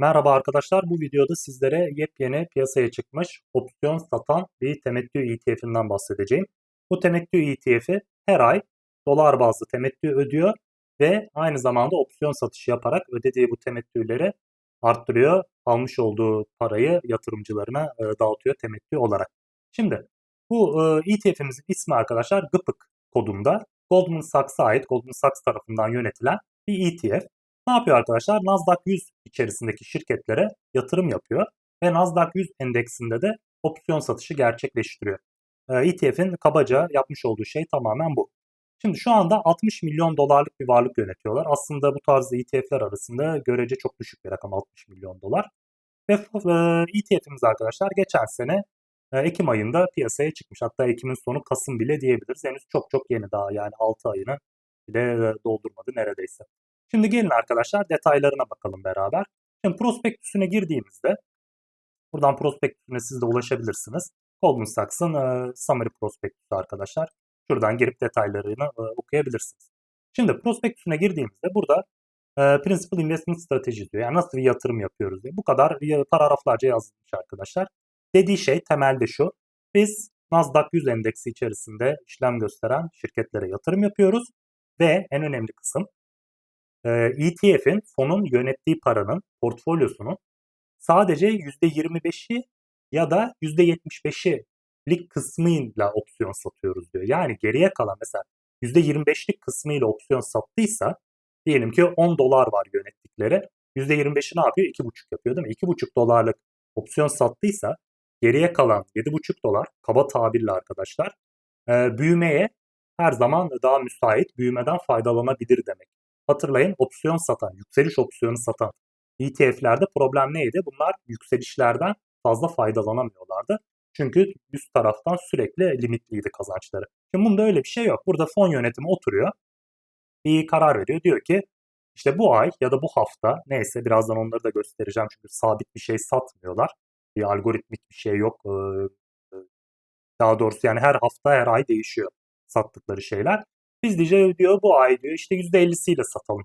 Merhaba arkadaşlar, bu videoda sizlere yepyeni piyasaya çıkmış opsiyon satan bir temettü ETF'inden bahsedeceğim. Bu temettü ETF'i her ay dolar bazlı temettü ödüyor ve aynı zamanda opsiyon satışı yaparak ödediği bu temettüleri arttırıyor. Almış olduğu parayı yatırımcılarına e, dağıtıyor temettü olarak. Şimdi bu e, ETF'imizin ismi arkadaşlar GPIC kodunda Goldman Sachs'a ait Goldman Sachs tarafından yönetilen bir ETF. Ne yapıyor arkadaşlar? Nasdaq 100 içerisindeki şirketlere yatırım yapıyor ve Nasdaq 100 endeksinde de opsiyon satışı gerçekleştiriyor. ETF'in kabaca yapmış olduğu şey tamamen bu. Şimdi şu anda 60 milyon dolarlık bir varlık yönetiyorlar. Aslında bu tarz ETF'ler arasında görece çok düşük bir rakam 60 milyon dolar. Ve ETF'imiz arkadaşlar geçen sene Ekim ayında piyasaya çıkmış. Hatta Ekim'in sonu Kasım bile diyebiliriz. Henüz çok çok yeni daha yani 6 ayını bile doldurmadı neredeyse. Şimdi gelin arkadaşlar detaylarına bakalım beraber. Şimdi prospektüsüne girdiğimizde buradan prospektüsüne siz de ulaşabilirsiniz. Goldman Sachs'ın e, summary prospektüsü arkadaşlar. Şuradan girip detaylarını e, okuyabilirsiniz. Şimdi prospektüsüne girdiğimizde burada e, Principal Investment Strategy diyor. Yani nasıl bir yatırım yapıyoruz diye. Bu kadar paragraflarca yazılmış arkadaşlar. Dediği şey temelde şu. Biz Nasdaq 100 endeksi içerisinde işlem gösteren şirketlere yatırım yapıyoruz. Ve en önemli kısım ETF'in fonun yönettiği paranın portfolyosunun sadece %25'i ya da %75'lik kısmıyla opsiyon satıyoruz diyor. Yani geriye kalan mesela %25'lik kısmıyla opsiyon sattıysa diyelim ki 10 dolar var yönettikleri. %25'i ne yapıyor? 2,5 yapıyor değil mi? 2,5 dolarlık opsiyon sattıysa geriye kalan 7,5 dolar kaba tabirle arkadaşlar büyümeye her zaman daha müsait büyümeden faydalanabilir demek. Hatırlayın opsiyon satan, yükseliş opsiyonu satan ETF'lerde problem neydi? Bunlar yükselişlerden fazla faydalanamıyorlardı. Çünkü üst taraftan sürekli limitliydi kazançları. Şimdi bunda öyle bir şey yok. Burada fon yönetimi oturuyor. Bir karar veriyor. Diyor ki işte bu ay ya da bu hafta neyse birazdan onları da göstereceğim. Çünkü sabit bir şey satmıyorlar. Bir algoritmik bir şey yok. Daha doğrusu yani her hafta her ay değişiyor sattıkları şeyler. Biz diyeceğiz diyor bu ay diyor işte %50'siyle satalım.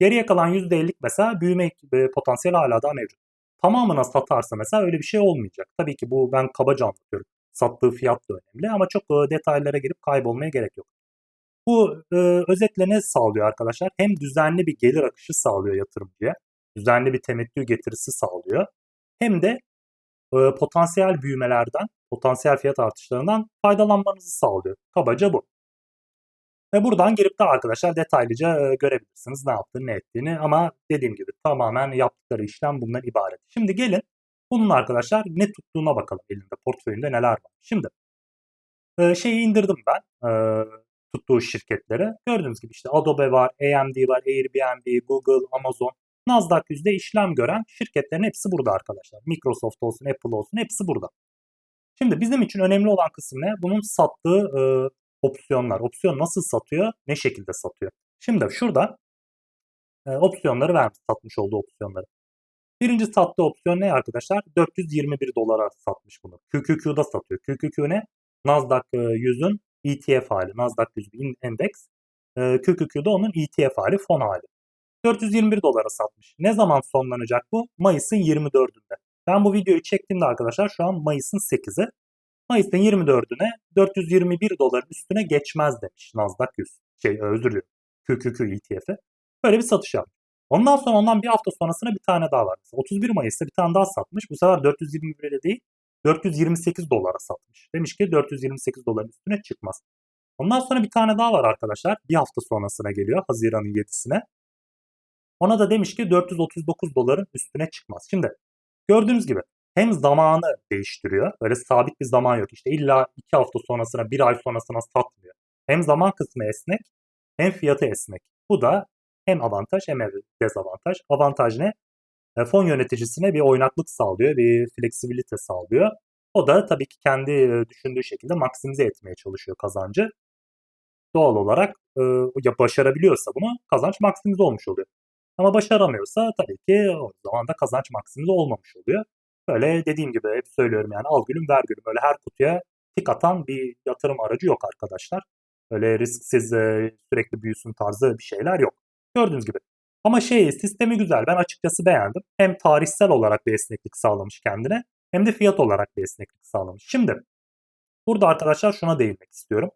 Geriye kalan %50'lik mesela büyüme e, potansiyeli hala daha mevcut. Tamamına satarsa mesela öyle bir şey olmayacak. Tabii ki bu ben kabaca anlatıyorum. Sattığı fiyat da önemli ama çok e, detaylara girip kaybolmaya gerek yok. Bu e, özetle ne sağlıyor arkadaşlar? Hem düzenli bir gelir akışı sağlıyor yatırımcıya. Düzenli bir temettü getirisi sağlıyor. Hem de e, potansiyel büyümelerden, potansiyel fiyat artışlarından faydalanmanızı sağlıyor. Kabaca bu. Ve buradan girip de arkadaşlar detaylıca görebilirsiniz ne yaptığını ne ettiğini ama dediğim gibi tamamen yaptıkları işlem bundan ibaret. Şimdi gelin bunun arkadaşlar ne tuttuğuna bakalım elinde portföyünde neler var. Şimdi şeyi indirdim ben tuttuğu şirketlere. Gördüğünüz gibi işte Adobe var, AMD var, Airbnb, Google, Amazon, Nasdaq yüzde işlem gören şirketlerin hepsi burada arkadaşlar. Microsoft olsun, Apple olsun hepsi burada. Şimdi bizim için önemli olan kısım ne? Bunun sattığı e, opsiyonlar. Opsiyon nasıl satıyor? Ne şekilde satıyor? Şimdi şurada e, opsiyonları vermiş, satmış olduğu opsiyonları. Birinci sattığı opsiyon ne arkadaşlar? 421 dolara satmış bunu. QQQ'da satıyor. QQQ ne? Nasdaq 100'ün e, ETF hali. Nasdaq 100 endeks. E, QQQ'da onun ETF hali, fon hali. 421 dolara satmış. Ne zaman sonlanacak bu? Mayıs'ın 24'ünde. Ben bu videoyu çektiğimde arkadaşlar şu an Mayıs'ın 8'i. Mayıs'ın 24'üne 421 doların üstüne geçmez demiş Nasdaq 100. Şey özür dilerim. QQQ ETF'i. Böyle bir satış yapmış. Ondan sonra ondan bir hafta sonrasına bir tane daha var. 31 Mayıs'ta bir tane daha satmış. Bu sefer 421'e değil 428 dolara satmış. Demiş ki 428 doların üstüne çıkmaz. Ondan sonra bir tane daha var arkadaşlar. Bir hafta sonrasına geliyor. Haziran'ın 7'sine. Ona da demiş ki 439 doların üstüne çıkmaz. Şimdi gördüğünüz gibi hem zamanı değiştiriyor. Böyle sabit bir zaman yok. İşte illa iki hafta sonrasına, bir ay sonrasına satmıyor. Hem zaman kısmı esnek hem fiyatı esnek. Bu da hem avantaj hem dezavantaj. Avantaj ne? E, fon yöneticisine bir oynaklık sağlıyor, bir fleksibilite sağlıyor. O da tabii ki kendi e, düşündüğü şekilde maksimize etmeye çalışıyor kazancı. Doğal olarak e, ya başarabiliyorsa bunu kazanç maksimize olmuş oluyor. Ama başaramıyorsa tabii ki o zaman da kazanç maksimize olmamış oluyor. Böyle dediğim gibi hep söylüyorum yani al gülüm ver gülüm. Öyle her kutuya tik atan bir yatırım aracı yok arkadaşlar. Öyle risksiz sürekli büyüsün tarzı bir şeyler yok. Gördüğünüz gibi Ama şey sistemi güzel. Ben açıkçası beğendim. Hem tarihsel olarak bir esneklik sağlamış kendine hem de fiyat olarak bir esneklik sağlamış. Şimdi burada arkadaşlar şuna değinmek istiyorum.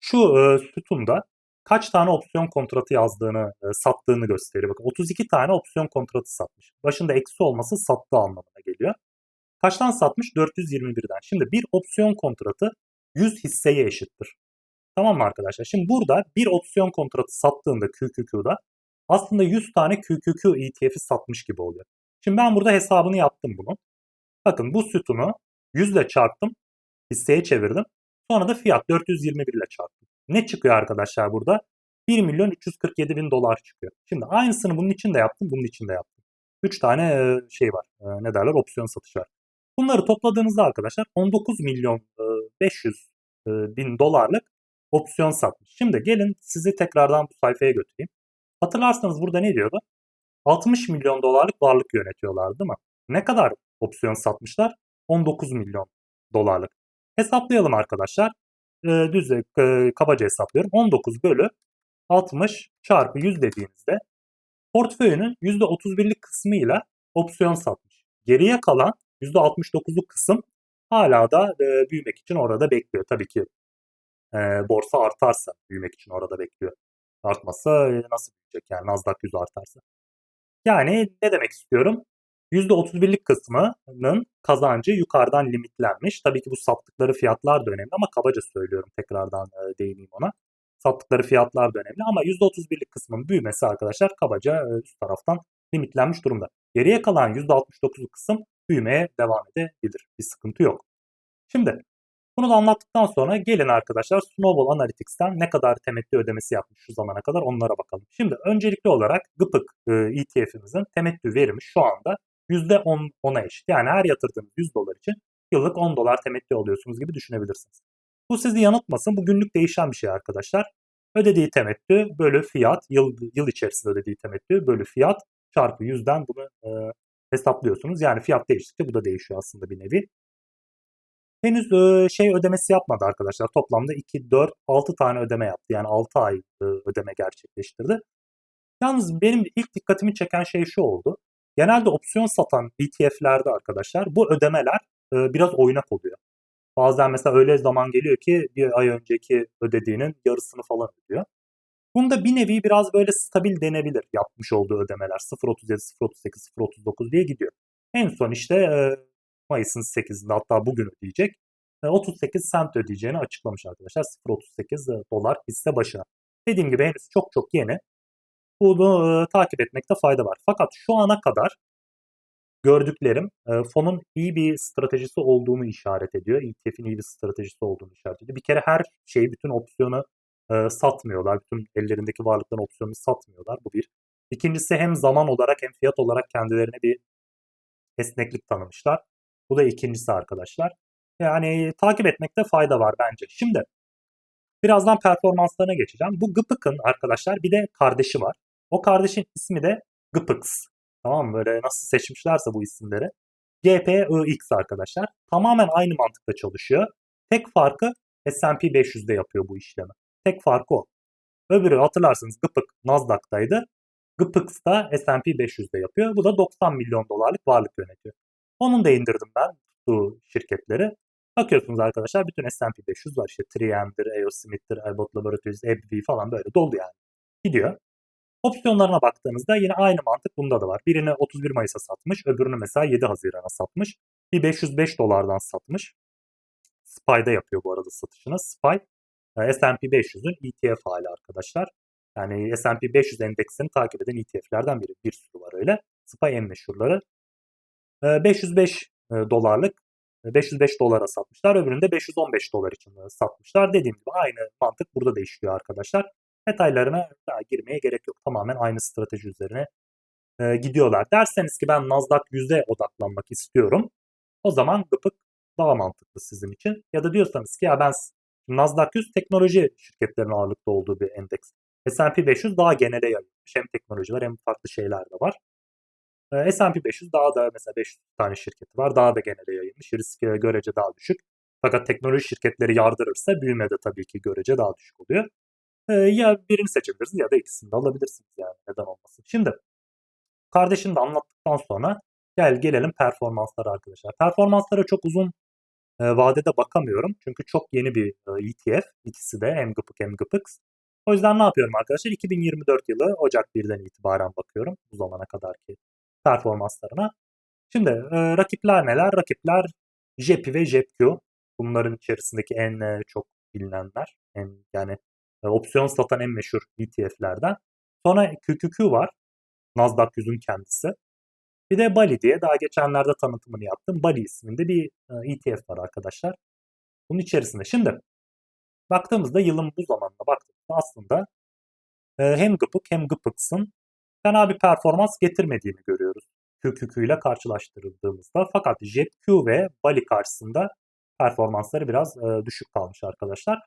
Şu e, sütunda kaç tane opsiyon kontratı yazdığını, e, sattığını gösteriyor. Bakın 32 tane opsiyon kontratı satmış. Başında eksi olması sattığı anlamına geliyor. Kaçtan satmış? 421'den. Şimdi bir opsiyon kontratı 100 hisseye eşittir. Tamam mı arkadaşlar? Şimdi burada bir opsiyon kontratı sattığında QQQ'da aslında 100 tane QQQ ETF'i satmış gibi oluyor. Şimdi ben burada hesabını yaptım bunun. Bakın bu sütunu 100 ile çarptım. Hisseye çevirdim. Sonra da fiyat 421 ile çarptım. Ne çıkıyor arkadaşlar burada? 1 milyon 347 bin dolar çıkıyor. Şimdi aynısını bunun için de yaptım, bunun için de yaptım. 3 tane e, şey var, e, ne derler, opsiyon satış var. Bunları topladığınızda arkadaşlar 19 milyon 500 e, bin dolarlık opsiyon satmış. Şimdi gelin sizi tekrardan bu sayfaya götüreyim. Hatırlarsanız burada ne diyordu? 60 milyon dolarlık varlık yönetiyorlar değil mi? Ne kadar opsiyon satmışlar? 19 milyon dolarlık. Hesaplayalım arkadaşlar. E, düz e, kabaca hesaplıyorum. 19 bölü 60 çarpı 100 dediğinizde portföyünün %31'lik kısmıyla opsiyon satmış. Geriye kalan %69'luk kısım hala da e, büyümek için orada bekliyor. Tabii ki e, borsa artarsa büyümek için orada bekliyor. Artmasa e, nasıl büyüyecek yani Nasdaq 100 artarsa. Yani ne demek istiyorum? %31'lik kısmının kazancı yukarıdan limitlenmiş. Tabii ki bu sattıkları fiyatlar da önemli ama kabaca söylüyorum tekrardan e, değineyim ona. Sattıkları fiyatlar da önemli ama %31'lik kısmın büyümesi arkadaşlar kabaca e, üst taraftan limitlenmiş durumda. Geriye kalan %69'luk kısım büyümeye devam edebilir. Bir sıkıntı yok. Şimdi bunu da anlattıktan sonra gelin arkadaşlar Snowball Analytics'ten ne kadar temettü ödemesi yapmış şu zamana kadar onlara bakalım. Şimdi öncelikli olarak GPIC ETF'imizin temettü verimi şu anda %10'a eşit. Yani her yatırdığınız 100 dolar için yıllık 10 dolar temettü alıyorsunuz gibi düşünebilirsiniz. Bu sizi yanıltmasın. Bu günlük değişen bir şey arkadaşlar. Ödediği temettü bölü fiyat, yıl, yıl içerisinde ödediği temettü bölü fiyat çarpı yüzden bunu e, hesaplıyorsunuz. Yani fiyat değiştikçe bu da değişiyor aslında bir nevi. Henüz e, şey ödemesi yapmadı arkadaşlar. Toplamda 2, 4, 6 tane ödeme yaptı. Yani 6 ay e, ödeme gerçekleştirdi. Yalnız benim ilk dikkatimi çeken şey şu oldu. Genelde opsiyon satan ETF'lerde arkadaşlar bu ödemeler e, biraz oynak oluyor. Bazen mesela öyle zaman geliyor ki bir ay önceki ödediğinin yarısını falan ödüyor. Bunda bir nevi biraz böyle stabil denebilir yapmış olduğu ödemeler. 0.37, 0.38, 0.39 diye gidiyor. En son işte e, Mayıs'ın 8'inde hatta bugün ödeyecek. 38 sent ödeyeceğini açıklamış arkadaşlar. 0.38 dolar hisse başına. Dediğim gibi henüz çok çok yeni. Bunu e, takip etmekte fayda var. Fakat şu ana kadar gördüklerim e, fonun iyi bir stratejisi olduğunu işaret ediyor. ETF'in iyi bir stratejisi olduğunu işaret ediyor. Bir kere her şeyi, bütün opsiyonu e, satmıyorlar. Bütün ellerindeki varlıkların opsiyonunu satmıyorlar. Bu bir. İkincisi hem zaman olarak hem fiyat olarak kendilerine bir esneklik tanımışlar. Bu da ikincisi arkadaşlar. Yani takip etmekte fayda var bence. Şimdi birazdan performanslarına geçeceğim. Bu Gıpık'ın arkadaşlar bir de kardeşi var. O kardeşin ismi de Gıpıks. Tamam mı? Böyle nasıl seçmişlerse bu isimleri. GPIX arkadaşlar. Tamamen aynı mantıkla çalışıyor. Tek farkı S&P 500'de yapıyor bu işlemi. Tek farkı o. Öbürü hatırlarsınız Gıpık Nasdaq'taydı. Gıpıks da S&P 500'de yapıyor. Bu da 90 milyon dolarlık varlık yönetiyor. Onun da indirdim ben bu şirketleri. Bakıyorsunuz arkadaşlar bütün S&P 500 var işte 3M'dir, A.O. Smith'tir, Abbott Laboratories, AbbVie falan böyle dolu yani. Gidiyor. Opsiyonlarına baktığınızda yine aynı mantık bunda da var. Birini 31 Mayıs'a satmış, öbürünü mesela 7 Haziran'a satmış. Bir 505 dolardan satmış. SPY'da yapıyor bu arada satışını. SPY e, S&P 500'ün ETF hali arkadaşlar. Yani S&P 500 endeksini takip eden ETF'lerden biri. Bir sürü var öyle. SPY en meşhurları. 505 e, dolarlık 505 e, dolara satmışlar. Öbürünü de 515 dolar için satmışlar. Dediğim gibi aynı mantık burada da işliyor arkadaşlar. Detaylarına daha girmeye gerek yok. Tamamen aynı strateji üzerine e, gidiyorlar. Derseniz ki ben Nasdaq 100'e odaklanmak istiyorum. O zaman Gıpık daha mantıklı sizin için. Ya da diyorsanız ki ya ben Nasdaq 100 teknoloji şirketlerinin ağırlıkta olduğu bir endeks. S&P 500 daha genele yayılmış. Hem teknoloji var hem farklı şeyler de var. E, S&P 500 daha da mesela 500 tane şirketi var. Daha da genele yayılmış. Risk görece daha düşük. Fakat teknoloji şirketleri yardırırsa büyüme de tabii ki görece daha düşük oluyor. Ee, ya birini seçebilirsiniz ya da ikisini de alabilirsiniz yani neden olmasın. Şimdi kardeşim de anlattıktan sonra gel gelelim performanslara arkadaşlar. Performanslara çok uzun e, vadede bakamıyorum. Çünkü çok yeni bir e, ETF. İkisi de hem GPIC hem GPIX. O yüzden ne yapıyorum arkadaşlar? 2024 yılı Ocak 1'den itibaren bakıyorum bu zamana kadarki performanslarına. Şimdi e, rakipler neler? Rakipler JEPI ve JEPQ. Bunların içerisindeki en e, çok bilinenler. En, yani e, opsiyon satan en meşhur ETF'lerden. Sonra QQQ var. Nasdaq 100'ün kendisi. Bir de Bali diye daha geçenlerde tanıtımını yaptım. Bali isminde bir e, ETF var arkadaşlar. Bunun içerisinde. Şimdi baktığımızda yılın bu zamanına baktığımızda aslında e, hem GPIC hem GPIX'ın fena bir performans getirmediğini görüyoruz. QQQ ile karşılaştırıldığımızda. Fakat JetQ ve Bali karşısında performansları biraz e, düşük kalmış arkadaşlar.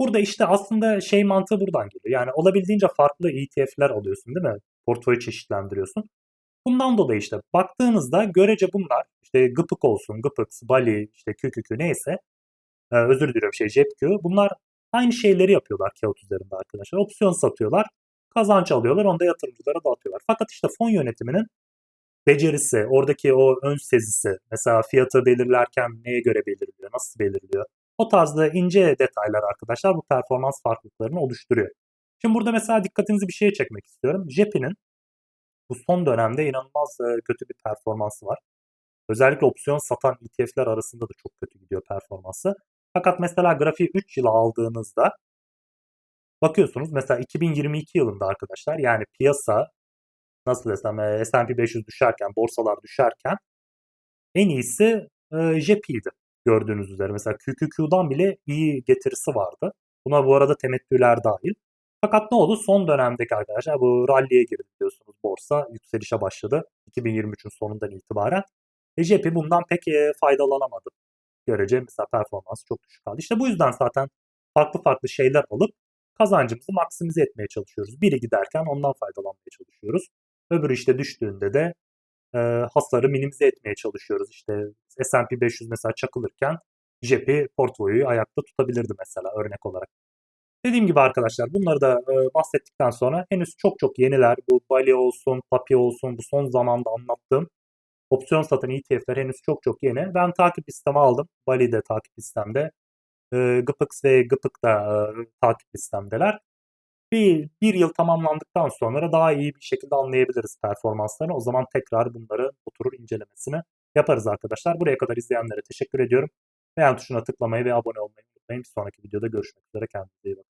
Burada işte aslında şey mantığı buradan geliyor. Yani olabildiğince farklı ETF'ler alıyorsun değil mi? Portföyü çeşitlendiriyorsun. Bundan dolayı işte baktığınızda görece bunlar işte GPIC olsun, GPIX, Bali, işte QQQ neyse e, özür diliyorum şey JetQ bunlar aynı şeyleri yapıyorlar kağıt üzerinde arkadaşlar. Opsiyon satıyorlar, kazanç alıyorlar, onu da yatırımcılara dağıtıyorlar. Fakat işte fon yönetiminin becerisi, oradaki o ön sezisi, mesela fiyatı belirlerken neye göre belirliyor, nasıl belirliyor? O tarzda ince detaylar arkadaşlar bu performans farklılıklarını oluşturuyor. Şimdi burada mesela dikkatinizi bir şeye çekmek istiyorum. JEPI'nin bu son dönemde inanılmaz e, kötü bir performansı var. Özellikle opsiyon satan ETF'ler arasında da çok kötü gidiyor performansı. Fakat mesela grafiği 3 yıla aldığınızda bakıyorsunuz mesela 2022 yılında arkadaşlar yani piyasa nasıl desem S&P 500 düşerken, borsalar düşerken en iyisi e, JP'ydi gördüğünüz üzere. Mesela QQQ'dan bile iyi getirisi vardı. Buna bu arada temettüler dahil. Fakat ne oldu? Son dönemdeki arkadaşlar bu rally'e girdi biliyorsunuz borsa. Yükselişe başladı 2023'ün sonundan itibaren. E JP bundan pek e, faydalanamadı. Görece mesela performans çok düşük kaldı. İşte bu yüzden zaten farklı farklı şeyler alıp kazancımızı maksimize etmeye çalışıyoruz. Biri giderken ondan faydalanmaya çalışıyoruz. Öbürü işte düştüğünde de e, hasarı minimize etmeye çalışıyoruz. İşte S&P 500 mesela çakılırken JEP'i portföyü ayakta tutabilirdi mesela örnek olarak. Dediğim gibi arkadaşlar bunları da e, bahsettikten sonra henüz çok çok yeniler. Bu Bali olsun, Papi olsun bu son zamanda anlattığım opsiyon satan ETF'ler henüz çok çok yeni. Ben takip listeme aldım. Bali de takip listemde. E, GPX ve GPIC de e, takip listemdeler. Bir, bir yıl tamamlandıktan sonra daha iyi bir şekilde anlayabiliriz performanslarını. O zaman tekrar bunları oturur incelemesini yaparız arkadaşlar. Buraya kadar izleyenlere teşekkür ediyorum. Beğen tuşuna tıklamayı ve abone olmayı unutmayın. Bir sonraki videoda görüşmek üzere. Kendinize iyi bakın.